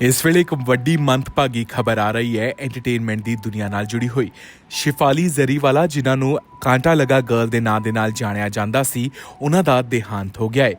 ਇਸ ਵੇਲੇ ਇੱਕ ਵੱਡੀ ਮੰਦਭਾਗੀ ਖਬਰ ਆ ਰਹੀ ਹੈ ਐਂਟਰਟੇਨਮੈਂਟ ਦੀ ਦੁਨੀਆ ਨਾਲ ਜੁੜੀ ਹੋਈ। ਸ਼ਿਫਾਲੀ ਜ਼ਰੀਵਾਲਾ, ਜਿਨ੍ਹਾਂ ਨੂੰ ਕਾਂਟਾ ਲਗਾ ਗਰਲ ਦੇ ਨਾਂ ਦੇ ਨਾਲ ਜਾਣਿਆ ਜਾਂਦਾ ਸੀ, ਉਹਨਾਂ ਦਾ ਦੇਹਾਂਤ ਹੋ ਗਿਆ ਹੈ।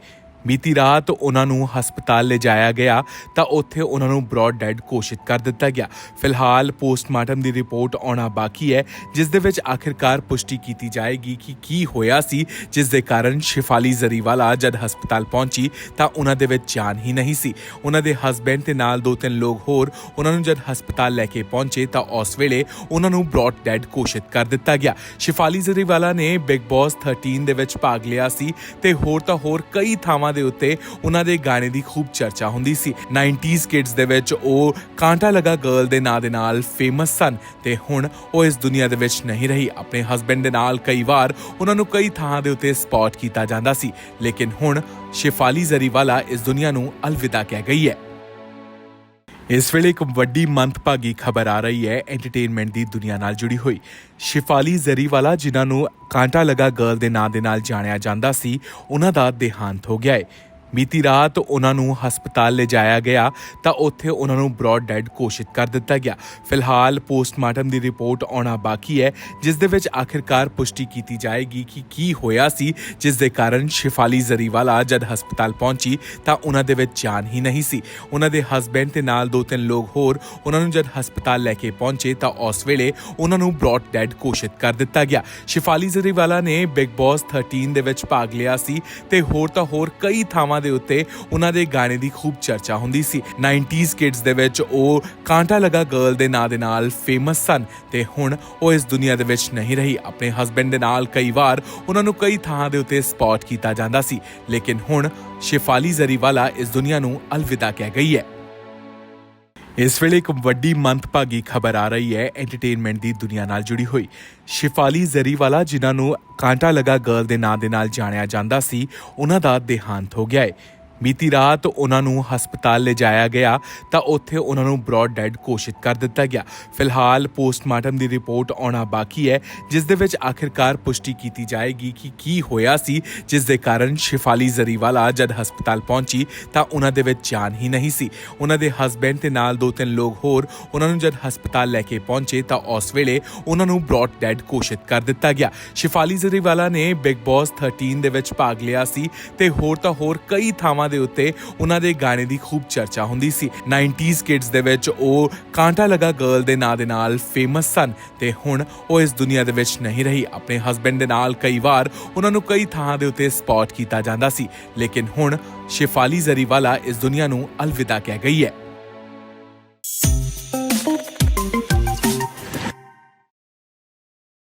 ਬੀਤੀ ਰਾਤ ਉਹਨਾਂ ਨੂੰ ਹਸਪਤਾਲ ਲਿਜਾਇਆ ਗਿਆ, ਤਾਂ ਉੱਥੇ ਉਹਨਾਂ ਨੂੰ ਬ੍ਰੌਡ ਡੈਡ ਘੋਸ਼ਿਤ ਕਰ ਦਿੱਤਾ ਗਿਆ। ਫਿਲਹਾਲ ਪੋਸਟਮਾਰਟਮ ਦੀ ਰਿਪੋਰਟ ਆਉਣਾ ਬਾਕੀ ਹੈ, ਜਿਸ ਦੇ ਵਿੱਚ ਆਖਿਰਕਾਰ ਪੁਸ਼ਟੀ ਕੀਤੀ ਜਾਏਗੀ ਕਿ ਕੀ ਹੋਇਆ ਸੀ, ਜਿਸ ਦੇ ਕਾਰਨ ਸ਼ਿਫਾਲੀ ਜ਼ਰੀਵਾਲਾ ਜਦ ਹਸਪਤਾਲ ਪਹੁੰਚੀ, ਤਾਂ ਉਹਨਾਂ ਦੇ ਵਿੱਚ ਜਾਨ ਹੀ ਨਹੀਂ ਸੀ। ਉਹਨਾਂ ਦੇ ਹਸਬੰਡ ਤੇ ਨਾਲ ਦੋ ਤਿੰਨ ਲੋਕ ਹੋਰ, ਉਹਨਾਂ ਨੂੰ ਜਦ ਹਸਪਤਾਲ ਲੈ ਕੇ ਪਹੁੰਚੇ, ਤਾਂ ਉਸ ਵੇਲੇ ਉਹਨਾਂ ਨੂੰ ਬ੍ਰੌਡ ਡੈਡ ਘੋਸ਼ਿਤ ਕਰ ਦਿੱਤਾ ਗਿਆ। ਸ਼ਿਫਾਲੀ ਜ਼ਰੀਵਾਲਾ ਨੇ ਬਿਗ ਬੌਸ 13 ਦੇ ਵਿੱਚ ਭਾਗ ਲਿਆ ਸੀ, ਤੇ ਹੋਰ ਤਾਂ ਹੋਰ ਕਈ ਥਾਵਾਂ ਦੇ ਉੱਤੇ ਉਹਨਾਂ ਦੇ ਗਾਣੇ ਦੀ ਖੂਬ ਚਰਚਾ ਹੁੰਦੀ ਸੀ। 90s ਕਿਡਸ ਦੇ ਵਿੱਚ ਉਹ ਕਾਂਟਾ ਲਗਾ ਗਰਲ ਦੇ ਨਾਂ ਦੇ ਨਾਲ ਫੇਮਸ ਸਨ ਤੇ ਹੁਣ ਉਹ ਇਸ ਦੁਨੀਆ ਦੇ ਵਿੱਚ ਨਹੀਂ ਰਹੀ। ਆਪਣੇ ਹਸਬੰਡ ਦੇ ਨਾਲ ਕਈ ਵਾਰ ਉਹਨਾਂ ਨੂੰ ਕਈ ਥਾਂ ਦੇ ਉੱਤੇ ਸਪੌਟ ਕੀਤਾ ਜਾਂਦਾ ਸੀ। ਲੇਕਿਨ ਹੁਣ ਸ਼ਿਫਾਲੀ ਜ਼ਰੀਵਾਲਾ ਇਸ ਦੁਨੀਆ ਨੂੰ ਅਲਵਿਦਾ ਕਹਿ ਗਈ ਹੈ। ਇਸ ਵੇਲੇ ਇੱਕ ਵੱਡੀ ਮੰਦਭਾਗੀ ਖਬਰ ਆ ਰਹੀ ਹੈ ਐਂਟਰਟੇਨਮੈਂਟ ਦੀ ਦੁਨੀਆ ਨਾਲ ਜੁੜੀ ਹੋਈ। ਸ਼ਿਫਾਲੀ ਜ਼ਰੀਵਾਲਾ, ਜਿਨ੍ਹਾਂ ਨੂੰ ਕਾਂਟਾ ਲਗਾ ਗਰਲ ਦੇ ਨਾਂ ਦੇ ਨਾਲ ਜਾਣਿਆ ਜਾਂਦਾ ਸੀ, ਉਹਨਾਂ ਦਾ ਦੇਹਾਂਤ ਹੋ ਗਿਆ ਹੈ। ਬੀਤੀ ਰਾਤ ਉਹਨਾਂ ਨੂੰ ਹਸਪਤਾਲ ਲਿਜਾਇਆ ਗਿਆ ਤਾਂ ਉੱਥੇ ਉਹਨਾਂ ਨੂੰ ਬ੍ਰੌਡ ਡੈਡ ਘੋਸ਼ਿਤ ਕਰ ਦਿੱਤਾ ਗਿਆ। ਫਿਲਹਾਲ ਪੋਸਟਮਾਰਟਮ ਦੀ ਰਿਪੋਰਟ ਆਉਣਾ ਬਾਕੀ ਹੈ, ਜਿਸ ਦੇ ਵਿੱਚ ਆਖਿਰਕਾਰ ਪੁਸ਼ਟੀ ਕੀਤੀ ਜਾਏਗੀ ਕਿ ਕੀ ਹੋਇਆ ਸੀ, ਜਿਸ ਦੇ ਕਾਰਨ ਸ਼ਿਫਾਲੀ ਜ਼ਰੀਵਾਲਾ ਜਦ ਹਸਪਤਾਲ ਪਹੁੰਚੀ ਤਾਂ ਉਹਨਾਂ ਦੇ ਵਿੱਚ ਜਾਨ ਹੀ ਨਹੀਂ ਸੀ। ਉਹਨਾਂ ਦੇ ਹਸਬੰਡ ਤੇ ਨਾਲ ਦੋ ਤਿੰਨ ਲੋਕ ਹੋਰ ਉਹਨਾਂ ਨੂੰ ਜਦ ਹਸਪਤਾਲ ਲੈ ਕੇ ਪਹੁੰਚੇ ਤਾਂ ਉਸ ਵੇਲੇ ਉਹਨਾਂ ਨੂੰ ਬ੍ਰੌਡ ਡੈਡ ਘੋਸ਼ਿਤ ਕਰ ਦਿੱਤਾ ਗਿਆ। ਸ਼ਿਫਾਲੀ ਜ਼ਰੀਵਾਲਾ ਨੇ ਬਿਗ ਬੌਸ 13 ਦੇ ਵਿੱਚ ਭਾਗ ਲਿਆ ਸੀ ਤੇ ਹੋਰ ਤਾਂ ਹੋਰ ਕਈ ਥਾਵਾਂ ਦੇ ਉੱਤੇ ਉਹਨਾਂ ਦੇ ਗਾਣੇ ਦੀ ਖੂਬ ਚਰਚਾ ਹੁੰਦੀ ਸੀ। 90s ਕਿਡਸ ਦੇ ਵਿੱਚ ਉਹ ਕਾਂਟਾ ਲਗਾ ਗਰਲ ਦੇ ਨਾਂ ਦੇ ਨਾਲ ਫੇਮਸ ਸਨ ਤੇ ਹੁਣ ਉਹ ਇਸ ਦੁਨੀਆ ਦੇ ਵਿੱਚ ਨਹੀਂ ਰਹੀ। ਆਪਣੇ ਹਸਬੰਡ ਦੇ ਨਾਲ ਕਈ ਵਾਰ ਉਹਨਾਂ ਨੂੰ ਕਈ ਥਾਂ ਦੇ ਉੱਤੇ ਸਪੌਟ ਕੀਤਾ ਜਾਂਦਾ ਸੀ। ਲੇਕਿਨ ਹੁਣ ਸ਼ਿਫਾਲੀ ਜ਼ਰੀਵਾਲਾ ਇਸ ਦੁਨੀਆ ਨੂੰ ਅਲਵਿਦਾ ਕਹਿ ਗਈ ਹੈ। ਇਸ ਵੇਲੇ ਇੱਕ ਵੱਡੀ ਮੰਦਭਾਗੀ ਖਬਰ ਆ ਰਹੀ ਹੈ ਐਂਟਰਟੇਨਮੈਂਟ ਦੀ ਦੁਨੀਆ ਨਾਲ ਜੁੜੀ ਹੋਈ। ਸ਼ਿਫਾਲੀ ਜ਼ਰੀਵਾਲਾ, ਜਿਨ੍ਹਾਂ ਨੂੰ ਕਾਂਟਾ ਲਗਾ ਗਰਲ ਦੇ ਨਾਂ ਦੇ ਨਾਲ ਜਾਣਿਆ ਜਾਂਦਾ ਸੀ, ਉਹਨਾਂ ਦਾ ਦੇਹਾਂਤ ਹੋ ਗਿਆ ਹੈ। ਬੀਤੀ ਰਾਤ ਉਹਨਾਂ ਨੂੰ ਹਸਪਤਾਲ ਲਿਜਾਇਆ ਗਿਆ ਤਾਂ ਉੱਥੇ ਉਹਨਾਂ ਨੂੰ ਬ੍ਰੌਡ ਡੈਡ ਘੋਸ਼ਿਤ ਕਰ ਦਿੱਤਾ ਗਿਆ। ਫਿਲਹਾਲ ਪੋਸਟਮਾਰਟਮ ਦੀ ਰਿਪੋਰਟ ਆਉਣਾ ਬਾਕੀ ਹੈ, ਜਿਸ ਦੇ ਵਿੱਚ ਆਖਿਰਕਾਰ ਪੁਸ਼ਟੀ ਕੀਤੀ ਜਾਏਗੀ ਕਿ ਕੀ ਹੋਇਆ ਸੀ, ਜਿਸ ਦੇ ਕਾਰਨ ਸ਼ਿਫਾਲੀ ਜ਼ਰੀਵਾਲਾ ਜਦ ਹਸਪਤਾਲ ਪਹੁੰਚੀ ਤਾਂ ਉਹਨਾਂ ਦੇ ਵਿੱਚ ਜਾਨ ਹੀ ਨਹੀਂ ਸੀ। ਉਹਨਾਂ ਦੇ ਹਸਬੰਡ ਤੇ ਨਾਲ ਦੋ ਤਿੰਨ ਲੋਕ ਹੋਰ ਉਹਨਾਂ ਨੂੰ ਜਦ ਹਸਪਤਾਲ ਲੈ ਕੇ ਪਹੁੰਚੇ ਤਾਂ ਉਸ ਵੇਲੇ ਉਹਨਾਂ ਨੂੰ ਬ੍ਰੌਡ ਡੈਡ ਘੋਸ਼ਿਤ ਕਰ ਦਿੱਤਾ ਗਿਆ। ਸ਼ਿਫਾਲੀ ਜ਼ਰੀਵਾਲਾ ਨੇ ਬਿਗ ਬੌਸ 13 ਦੇ ਵਿੱਚ ਭਾਗ ਲਿਆ ਸੀ ਤੇ ਹੋਰ ਤਾਂ ਹੋਰ ਕਈ ਥਾਵਾਂ ਦੇ ਉੱਤੇ ਉਹਨਾਂ ਦੇ ਗਾਣੇ ਦੀ ਖੂਬ ਚਰਚਾ ਹੁੰਦੀ ਸੀ। 90s ਕਿਡਸ ਦੇ ਵਿੱਚ ਉਹ ਕਾਂਟਾ ਲਗਾ ਗਰਲ ਦੇ ਨਾਂ ਦੇ ਨਾਲ ਫੇਮਸ ਸਨ ਤੇ ਹੁਣ ਉਹ ਇਸ ਦੁਨੀਆ ਦੇ ਵਿੱਚ ਨਹੀਂ ਰਹੀ। ਆਪਣੇ ਹਸਬੰਡ ਦੇ ਨਾਲ ਕਈ ਵਾਰ ਉਹਨਾਂ ਨੂੰ ਕਈ ਥਾਂ ਦੇ ਉੱਤੇ ਸਪੌਟ ਕੀਤਾ ਜਾਂਦਾ ਸੀ। ਲੇਕਿਨ ਹੁਣ ਸ਼ਿਫਾਲੀ ਜ਼ਰੀਵਾਲਾ ਇਸ ਦੁਨੀਆ ਨੂੰ ਅਲਵਿਦਾ ਕਹਿ ਗਈ ਹੈ।